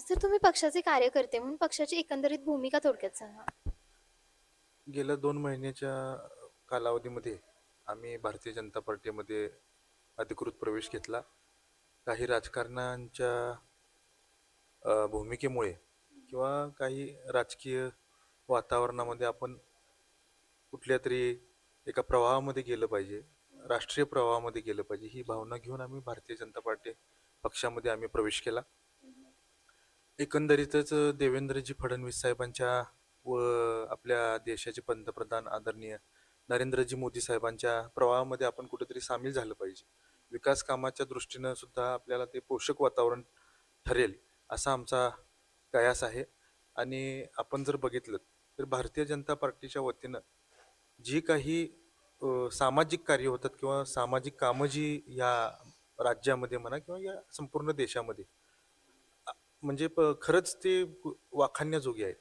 Sir तुम्ही पक्षाचे कार्यकर्ते म्हणून पक्षाची एकंदरीत भूमिका थोडक्यात सांगा. गेल्या दोन महिन्याच्या कालावधीमध्ये आम्ही भारतीय जनता पार्टीमध्ये अधिकृत प्रवेश घेतला. काही राजकारणांच्या भूमिकेमुळे किंवा काही राजकीय वातावरणामध्ये आपण कुठल्या तरी एका प्रवाहामध्ये गेलं पाहिजे राष्ट्रीय प्रवाहामध्ये गेलं पाहिजे ही भावना घेऊन आम्ही भारतीय जनता पार्टी पक्षामध्ये आम्ही प्रवेश केला. एकंदरीतच देवेंद्रजी फडणवीस साहेबांच्या व आपल्या देशाचे पंतप्रधान आदरणीय नरेंद्रजी मोदी साहेबांच्या प्रवाहामध्ये आपण कुठेतरी सामील झालं पाहिजे. विकास कामाच्या दृष्टीनं सुद्धा आपल्याला ते पोषक वातावरण ठरेल असा आमचा कयास आहे. आणि आपण जर बघितलं तर भारतीय जनता पार्टीच्या वतीनं जी काही सामाजिक कार्य होतात किंवा सामाजिक कामं जी या राज्यामध्ये म्हणा किंवा या संपूर्ण देशामध्ये म्हणजे प- खरंच ते वाखाणण्याजोगी आहेत.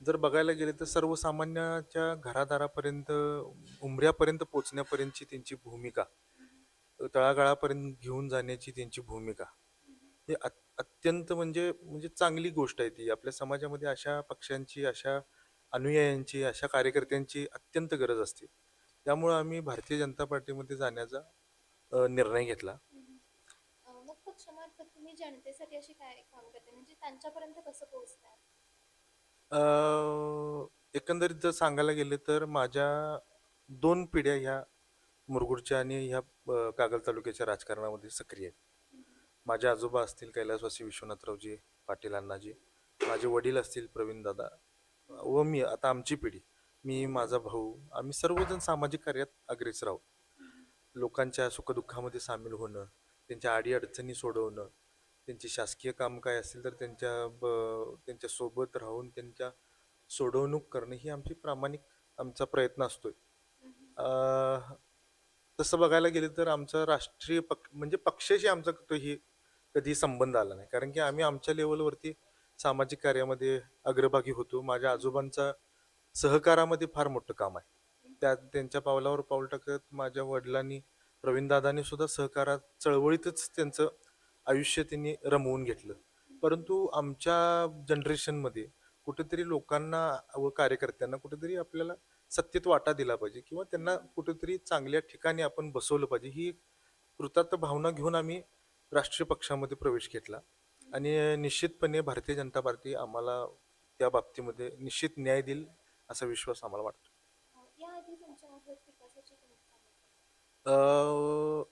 जर बघायला गेले तर सर्वसामान्याच्या घरादारापर्यंत उमऱ्यापर्यंत पोचण्यापर्यंतची त्यांची भूमिका तळागाळापर्यंत घेऊन जाण्याची त्यांची भूमिका ही अत- अत्यंत म्हणजे म्हणजे चांगली गोष्ट आहे ती. आपल्या समाजामध्ये अशा पक्षांची अशा अनुयायांची अशा कार्यकर्त्यांची अत्यंत गरज असते. त्यामुळं आम्ही भारतीय जनता पार्टीमध्ये जाण्याचा अ, निर्णय घेतला. पक्षामार्फत तुम्ही जनतेसाठी अशी काय काम करते म्हणजे त्यांच्यापर्यंत कसं पोहोचतात अ, एकंदरीत जर सांगायला गेले तर माझ्या दोन पिढ्या ह्या मुरगुडच्या आणि ह्या अ, कागल तालुक्याच्या राजकारणामध्ये सक्रिय आहेत. माझे आजोबा असतील कैलासवासी विश्वनाथरावजी पाटील अण्णाजी माझे वडील असतील प्रवीण दादा व मी आता आमची पिढी. मी माझा भाऊ आम्ही सर्वजण सामाजिक कार्यात अग्रेसर आहोत. लोकांच्या सुखदुःखामध्ये सामील होणं त्यांच्या अडीअडचणी सोडवणं त्यांची शासकीय काम काय असेल तर त्यांच्या ब- त्यांच्यासोबत राहून त्यांच्या सोडवणूक करणं ही आमची प्रामाणिक आमचा प्रयत्न असतोय. अं, तसं बघायला गेलं तर आमचा राष्ट्रीय पक्ष म्हणजे पक्षाशी आमचा तोही कधी संबंध आला नाही. कारण की आम्ही आमच्या लेवलवरती सामाजिक कार्यामध्ये अग्रभागी होतो. माझ्या आजोबांचा सहकारामध्ये फार मोठं काम आहे. त्या त्यांच्या पावलावर पाऊल टाकत माझ्या वडिलांनी प्रवीणदादांनी सुद्धा सहकारात चळवळीतच त्यांचं आयुष्य त्यांनी रमवून घेतलं. परंतु आमच्या जनरेशनमध्ये कुठेतरी लोकांना व कार्यकर्त्यांना कुठेतरी आपल्याला सत्तेत वाटा दिला पाहिजे किंवा त्यांना कुठेतरी चांगल्या ठिकाणी आपण बसवलं पाहिजे. ही कृतार्थ भावना घेऊन आम्ही राष्ट्रीय पक्षामध्ये प्रवेश घेतला. आणि निश्चितपणे भारतीय जनता पार्टी आम्हाला त्या बाबतीमध्ये निश्चित न्याय देईल असा विश्वास आम्हाला वाटतो अ, याआधी तुमच्या मार्फत विकासाची कोणती कामं केली? अं,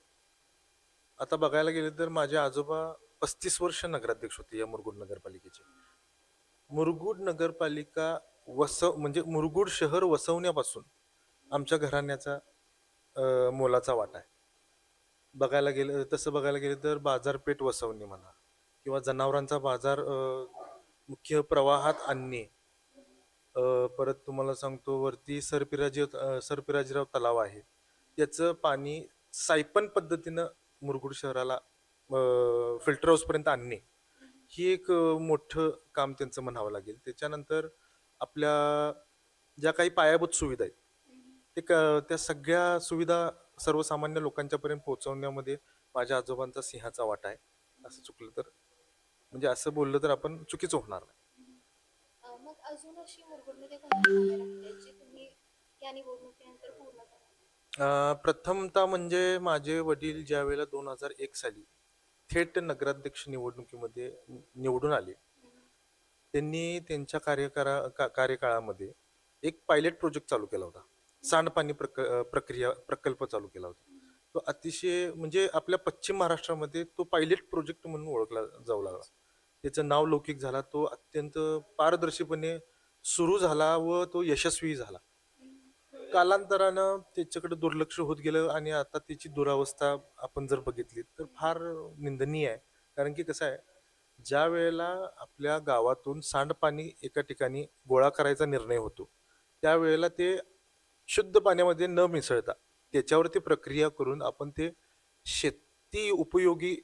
आता बघायला गेले तर माझे आजोबा पस्तीस वर्ष नगराध्यक्ष होते या मुरगुड नगरपालिकेचे. मुरगुड नगरपालिका वसव म्हणजे मुरगुड शहर वसवण्यापासून आमच्या घराण्याचा अं, मोलाचा वाटा आहे. बघायला गेलं तसं बघायला गेलं तर बाजारपेठ वसवणे म्हणा किंवा जनावरांचा बाजार अं, मुख्य प्रवाहात आणणे. अं, परत तुम्हाला सांगतो वरती सरपिराजी सरपिराजीराव तलाव आहे. त्याचं पाणी सायपन पद्धतीनं मुरगुड शहराला फिल्टर हाऊसपर्यंत आणणे ही एक मोठं काम त्यांचं म्हणावं लागेल. त्याच्यानंतर आपल्या ज्या काही पायाभूत सुविधा आहेत ते क- त्या सगळ्या सुविधा सर्वसामान्य लोकांच्यापर्यंत पोहोचवण्यामध्ये माझ्या आजोबांचा सिंहाचा वाटा आहे. असं चुकलं तर म्हणजे असं बोललं तर आपण चुकीचं होणार नाही. मग अजून अशी मुरगुडमध्ये कामे जी तुम्ही या निवडणुकीनंतर पूर्ण अं, प्रथमतः म्हणजे माझे वडील ज्या वेळेला दोन हजार एक साली थेट नगराध्यक्ष निवडणुकीमध्ये निवडून आले. त्यांनी त्यांच्या कार्यकारा का- कार्यकाळामध्ये एक पायलट प्रोजेक्ट चालू केला होता. सांडपाणी प्रक अं, प्रक्रिया प्रकल्प चालू केला होता. तो अतिशय म्हणजे आपल्या पश्चिम महाराष्ट्रामध्ये तो पायलट प्रोजेक्ट म्हणून ओळखला जाऊ लागला. त्याचं नाव लौकिक झाला. तो अत्यंत पारदर्शीपणे सुरू झाला व तो यशस्वी झाला. कालांतरानं त्याच्याकडे दुर्लक्ष होत गेलं आणि आता त्याची दुरावस्था आपण जर बघितली तर फार निंदनीय आहे. कारण की कसं आहे ज्या वेळेला आपल्या गावातून सांडपाणी एका ठिकाणी गोळा करायचा निर्णय होतो त्यावेळेला ते शुद्ध पाण्यामध्ये न मिसळता त्याच्यावरती प्रक्रिया करून आपण ते शेती उपयोगी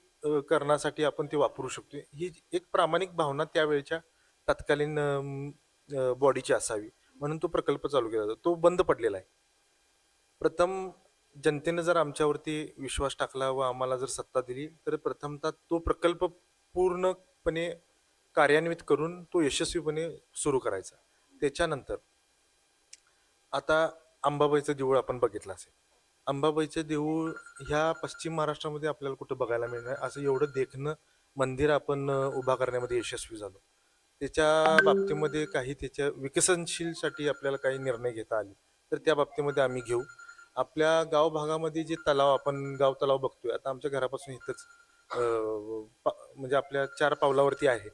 करण्यासाठी आपण ते वापरू शकतो ही एक प्रामाणिक भावना त्यावेळेच्या तत्कालीन बॉडीची असावी. म्हणून तो प्रकल्प चालू केला जातो. तो बंद पडलेला आहे. प्रथम जनतेने जर आमच्यावरती विश्वास टाकला व आम्हाला जर सत्ता दिली तर प्रथमतः तो प्रकल्प पूर्णपणे कार्यान्वित करून तो यशस्वीपणे सुरू करायचा. त्याच्यानंतर आता अंबाबाईचं देऊळ आपण बघितलं असेल. अंबाबाईचं देऊळ ह्या पश्चिम महाराष्ट्रामध्ये आपल्याला कुठं बघायला मिळणार? असं एवढं देखणं मंदिर आपण उभा करण्यामध्ये यशस्वी झालो. त्याच्या बाबतीमध्ये काही त्याच्या विकसनशीलसाठी आपल्याला काही निर्णय घेता आले. तर त्या बाबतीमध्ये आम्ही घेऊ. आपल्या गाव भागामध्ये जे तलाव आपण गाव तलाव बघतोय. आता आमच्या घरापासून इथंच पा- म्हणजे आपल्या चार पावलावरती आहे.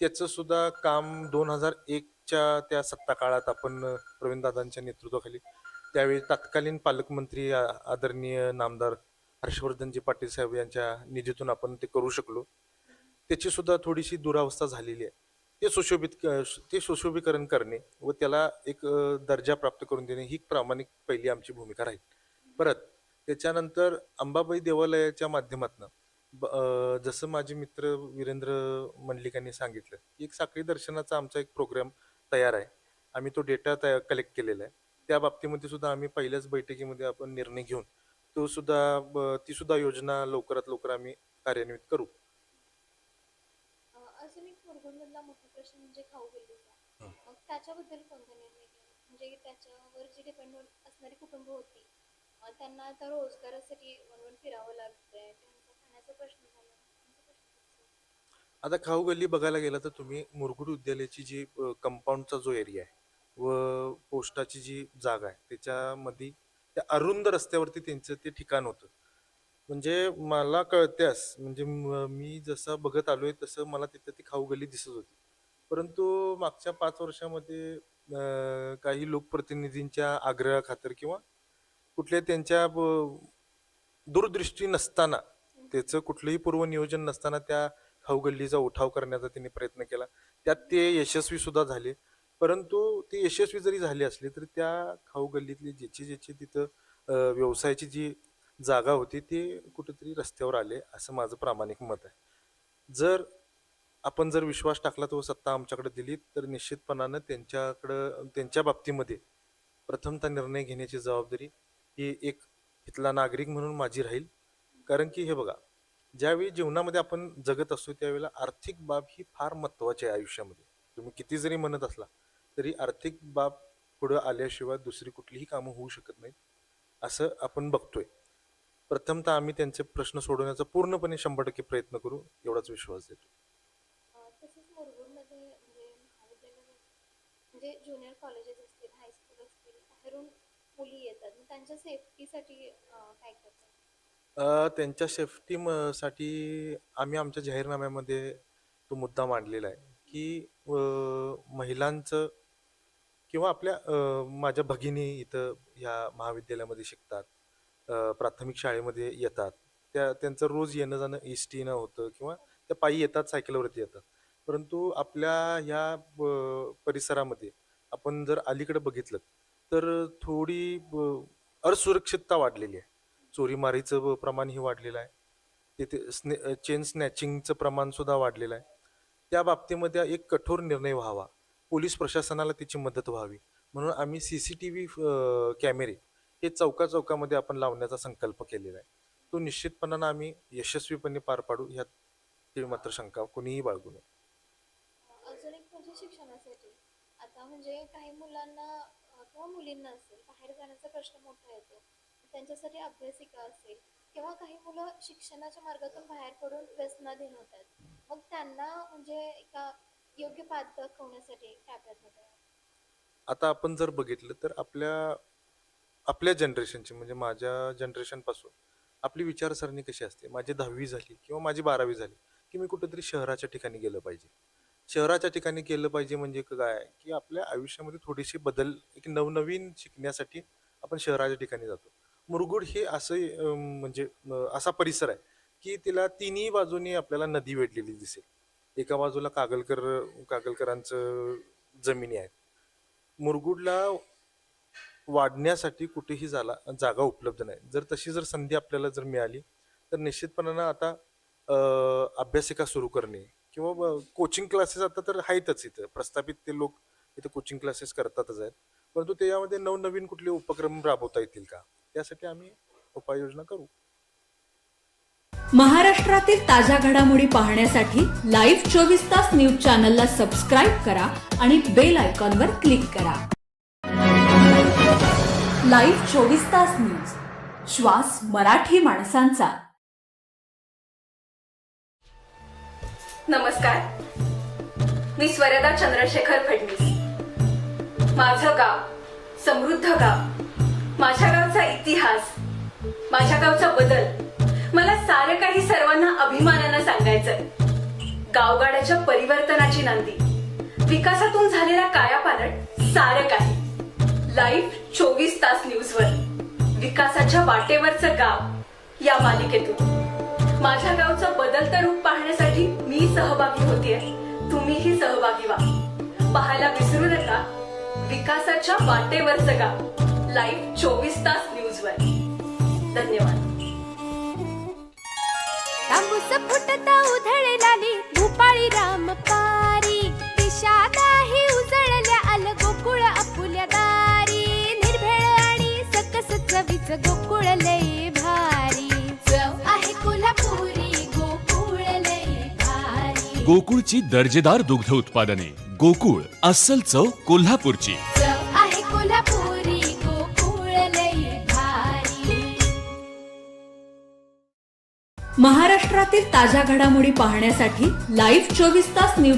त्याचं सुद्धा काम दोन हजार एकच्या त्या सत्ता काळात आपण प्रवीणदादांच्या नेतृत्वाखाली त्यावेळी तत्कालीन पालकमंत्री आदरणीय नामदार हर्षवर्धनजी पाटील साहेब यांच्या निधीतून आपण ते करू शकलो. त्याची सुद्धा थोडीशी दुरावस्था झालेली आहे. ते सुशोभित क- ते सुशोभीकरण करणे व त्याला एक दर्जा प्राप्त करून देणे ही प्रामाणिक पहिली आमची भूमिका राहील. परत त्याच्यानंतर अंबाबाई देवालयाच्या माध्यमातून जसं माझे मित्र वीरेंद्र मंडलिक यांनी सांगितलं एक साखळी दर्शनाचा आमचा एक प्रोग्राम तयार आहे. आम्ही तो डेटा तयार कलेक्ट केलेला आहे. त्या बाबतीमध्ये सुद्धा आम्ही पहिल्याच बैठकीमध्ये आपण निर्णय घेऊन तो सुद्धा ब- ती सुद्धा योजना लवकरात लवकर आम्ही कार्यान्वित करू. मुरगुडमधला मोठा प्रश्न म्हणजे खाऊ गल्लीचा हं. मग त्याच्याबद्दल कोणता निर्णय घ्यावा म्हणजे त्याच्यावर जी डिपेंड असणारी कुटुंब होती त्यांना आता रोजगारासाठी वणवण फिरावं लागतंय. त्यांचा खाण्याचा प्रश्न झाला? आता खाऊ गल्ली बघायला गेला तर तुम्ही मुरगुड विद्यालयाची जी कंपाऊंडचा जो एरिया आहे व पोस्टाची जी जागा आहे त्याच्यामध्ये त्या अरुंद रस्त्यावरती त्यांचं ते ठिकाण होतं. म्हणजे मला कळत्यास म्हणजे म- मी जसं बघत आलोय तसं मला तिथं ती खाऊगल्ली दिसत होती. परंतु मागच्या पाच वर्षामध्ये अं, काही लोकप्रतिनिधींच्या आग्रहाखातर किंवा कुठल्या त्यांच्या ब- दूरदृष्टी नसताना त्याचं कुठलंही पूर्वनियोजन नसताना त्या खाऊगल्लीचा उठाव करण्याचा त्यांनी प्रयत्न केला. त्यात ते यशस्वी सुद्धा झाले. परंतु ते यशस्वी जरी झाले असले तरी त्या खाऊगल्लीतले ज्याची ज्याची तिथं अं, व्यवसायाची जी जागा होती ते कुठेतरी रस्त्यावर आले असं माझं प्रामाणिक मत आहे. जर आपण जर विश्वास टाकला तो सत्ता आमच्याकडे दिली तर निश्चितपणानं त्यांच्याकडं त्यांच्या बाबतीमध्ये प्रथमतः निर्णय घेण्याची जबाबदारी ही एक इथला नागरिक म्हणून माझी राहील. कारण की हे बघा ज्यावेळी जीवनामध्ये आपण जगत असतो त्यावेळेला आर्थिक बाब ही फार महत्त्वाची आहे आयुष्यामध्ये. तुम्ही किती जरी म्हणत असला तरी आर्थिक बाब पुढं आल्याशिवाय दुसरी कुठलीही कामं होऊ शकत नाहीत असं आपण बघतोय. प्रथमतः आम्ही त्यांचे प्रश्न सोडवण्याचा पूर्णपणे शंभर टक्के प्रयत्न करू एवढाच विश्वास देतो. म्हणजे महाविद्यालय ज्युनियर कॉलेजेस असतील हायस्कूल असतील बाहेरून मुली येतात. मग त्यांच्या सेफ्टीसाठी काय करतात? अ, त्यांच्या सेफ्टी साठी आम्ही आमच्या जाहीरनाम्यामध्ये तो मुद्दा मांडलेला आहे की महिलांचं किंवा आपल्या माझ्या भगिनी इथं ह्या महाविद्यालयामध्ये शिकतात. प्राथमिक शाळेमध्ये येतात. त्या त्यांचं रोज येणं जाणं एस टीनं होतं किंवा त्या पायी येतात सायकलवरती येतात. परंतु आपल्या ह्या परिसरामध्ये आपण जर अलीकडे बघितलं तर थोडी असुरक्षितता वाढलेली आहे. चोरीमारीचं ब- प्रमाणही वाढलेलं आहे. तिथे स्ने चेन स्नॅचिंगचं प्रमाणसुद्धा वाढलेलं आहे. त्या बाबतीमध्ये एक कठोर निर्णय व्हावा. पोलीस प्रशासनाला त्याची मदत व्हावी. म्हणून आम्ही सी सी टी व्ही कॅमेरे हे चौका चौकामध्ये आपण लावण्याचा संकल्प केलेला आहे. तो निश्चितपणानं आम्ही यशस्वीपणे पार पाडू ह्यात ती मात्र शंका कोणीही बाळगू नये. अजून एक म्हणजे शिक्षणासाठी. आता म्हणजे काही मुलांना किंवा मुलींना असेल बाहेर जाण्याचा प्रश्न मोठा येतो. त्यांच्यासाठी अभ्यासिका असेल किंवा काही मुलं शिक्षणाच्या मार्गातून बाहेर पडून व्यसनाधीन होतात मग त्यांना म्हणजे एका योग्य पाथ दाखवण्यासाठी काय प्रयत्न आता आपण जर बघितलं तर आपल्या आपल्या जनरेशनची म्हणजे माझ्या जनरेशनपासून आपली विचारसरणी कशी असते? माझी दहावी झाली किंवा माझी बारावी झाली की मी कुठेतरी शहराच्या ठिकाणी गेलं पाहिजे. शहराच्या ठिकाणी गेलं पाहिजे म्हणजे काय? की आपल्या आयुष्यामध्ये थोडीशी बदल एक नवनवीन शिकण्यासाठी आपण शहराच्या ठिकाणी जातो. मुरगुड हे असं म्हणजे असा परिसर आहे की तिला तिन्ही बाजूनी आपल्याला नदी वेढलेली दिसेल. एका बाजूला कागलकर कागलकरांचं जमिनी आहेत. मुरगुडला वाढण्यासाठी कुठेही झाला जागा उपलब्ध नाही. जर तशी जर संधी आपल्याला जर मिळाली तर निश्चितपणानं आता अभ्यासिका सुरू करणे किंवा कोचिंग क्लासेस आता तर आहेतच इथं. प्रस्थापित ते लोक इथं कोचिंग क्लासेस करतातच आहेत. परंतु त्याच्यामध्ये नवनवीन कुठले उपक्रम राबवता येतील का? त्यासाठी आम्ही उपाययोजना करू. महाराष्ट्रातील ताज्या घडामोडी पाहण्यासाठी लाईव्ह चोवीस तास न्यूज चॅनलला सबस्क्राईब करा आणि बेल आयकॉनवर क्लिक करा. लाईव्ह चोवीस तास न्यूज. श्वास मराठी माणसांचा. नमस्कार. मी स्वरदा चंद्रशेखर फडणीस माझं गाव समृद्ध गाव माझ्या गावचा इतिहास माझ्या गावचा बदल मला सारं काही सर्वांना अभिमानानं सांगायचंय. गावगाड्याच्या परिवर्तनाची नांदी विकासातून झालेला कायापालट सारं काही. लाईव्ह चोवीस तास न्यूजवर विकासाच्या वाटेवरचं गाव या मालिकेतून. माझ्या गावचं बदलतं रूप पाहण्यासाठी मी सहभागी होतीये. तुम्हीही सहभागी व्हा. पाहायला विसरू नका. विकासाच्या वाटेवरचं गाव. लाईव्ह चोवीस तास न्यूजवर धन्यवाद. तांबूस फुटता उधळलाली भूपाळी राम चवीच गोकुळ लय भारी. चव आहे कोल्हापुरी गोकुळ भारी. गोकुळची दर्जेदार दुग्ध उत्पादने. गोकुळ अस्सल चव कोल्हापूरची. चव आहे कोल्हापुरी गोकुळ लय भारी. महाराष्ट्रातील ताज्या घडामोडी पाहण्यासाठी लाईव्ह चोवीस तास न्यूज